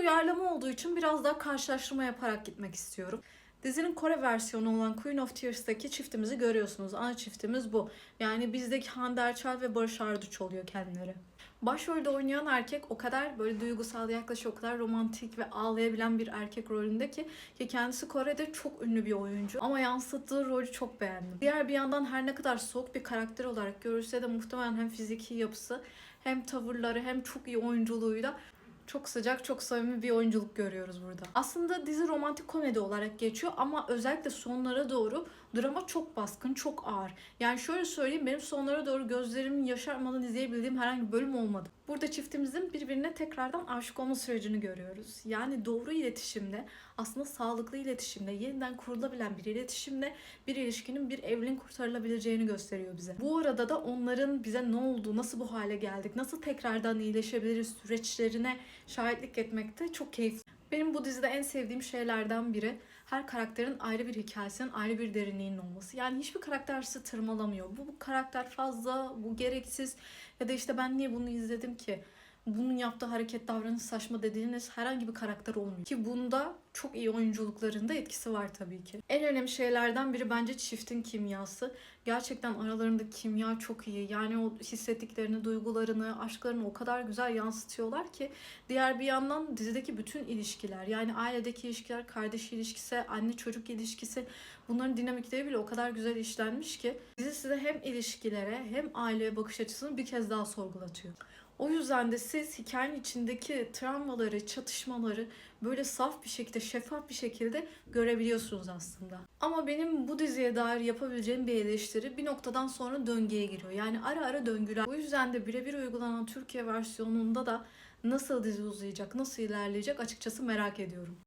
uyarlama olduğu için biraz daha karşılaştırma yaparak gitmek istiyorum. Dizinin Kore versiyonu olan Queen of Tears'taki çiftimizi görüyorsunuz. Ana çiftimiz bu. Yani bizdeki Hande Erçel ve Barış Arduç oluyor kendileri. Başrolde oynayan erkek o kadar böyle duygusal yaklaşıyor, o kadar romantik ve ağlayabilen bir erkek rolünde ki ki kendisi Kore'de çok ünlü bir oyuncu ama yansıttığı rolü çok beğendim. Diğer bir yandan her ne kadar soğuk bir karakter olarak görülse de muhtemelen hem fiziki yapısı hem tavırları hem çok iyi oyunculuğuyla çok sıcak, çok samimi bir oyunculuk görüyoruz burada. Aslında dizi romantik komedi olarak geçiyor ama özellikle sonlara doğru drama çok baskın, çok ağır. Yani şöyle söyleyeyim, benim sonlara doğru gözlerimin yaşarmadan izleyebildiğim herhangi bir bölüm olmadı. Burada çiftimizin birbirine tekrardan aşık olma sürecini görüyoruz. Yani doğru iletişimde, aslında sağlıklı iletişimde, yeniden kurulabilen bir iletişimde bir ilişkinin bir evliliğin kurtarılabileceğini gösteriyor bize. Bu arada da onların bize ne oldu, nasıl bu hale geldik, nasıl tekrardan iyileşebiliriz süreçlerine şahitlik etmekte çok keyifli. Benim bu dizide en sevdiğim şeylerden biri her karakterin ayrı bir hikayesinin, ayrı bir derinliğinin olması. Yani hiçbir karakter sizi tırmalamıyor. Bu, bu karakter fazla, bu gereksiz ya da işte ben niye bunu izledim ki? Bunun yaptığı hareket, davranış saçma dediğiniz herhangi bir karakter olmuyor. Ki bunda çok iyi oyunculuklarında etkisi var tabii ki. En önemli şeylerden biri bence çiftin kimyası. Gerçekten aralarında kimya çok iyi. Yani o hissettiklerini, duygularını, aşklarını o kadar güzel yansıtıyorlar ki diğer bir yandan dizideki bütün ilişkiler yani ailedeki ilişkiler, kardeş ilişkisi, anne çocuk ilişkisi bunların dinamikleri bile o kadar güzel işlenmiş ki dizi size hem ilişkilere hem aileye bakış açısını bir kez daha sorgulatıyor. O yüzden de siz hikayenin içindeki travmaları, çatışmaları böyle saf bir şekilde, şeffaf bir şekilde görebiliyorsunuz aslında. Ama benim bu diziye dair yapabileceğim bir eleştiri bir noktadan sonra döngüye giriyor. Yani ara ara döngüler. Bu yüzden de birebir uygulanan Türkiye versiyonunda da nasıl dizi uzayacak, nasıl ilerleyecek açıkçası merak ediyorum.